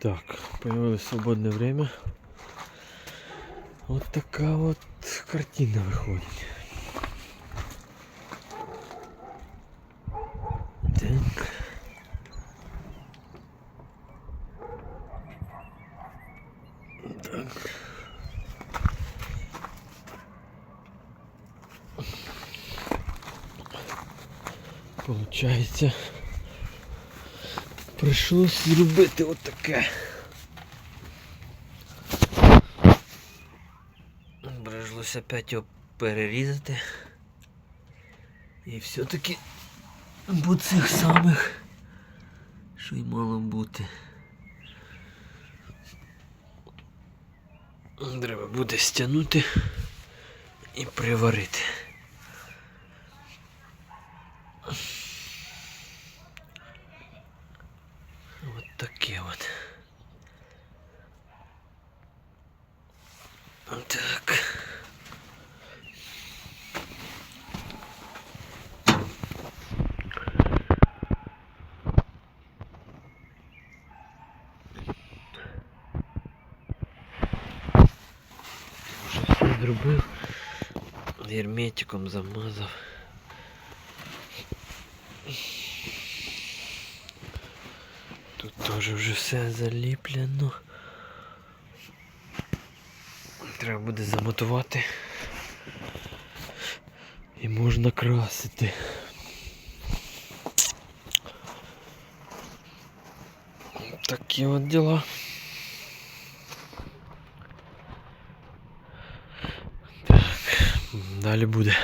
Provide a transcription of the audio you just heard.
Так, появилось свободное время. Вот такая вот картина выходит. Так. Так. Получається, прийшлось зробити отаке. Прийшлося опять його перерізати. І все-таки по цих самих, що й мало бути. Треба буде стягнути і приварити. Таке вот. Так. Вже все зробив. Герметиком замазав. Тут теж вже все заліплено. Треба буде замотувати. І можна красити. Такі от діла. Так, далі буде.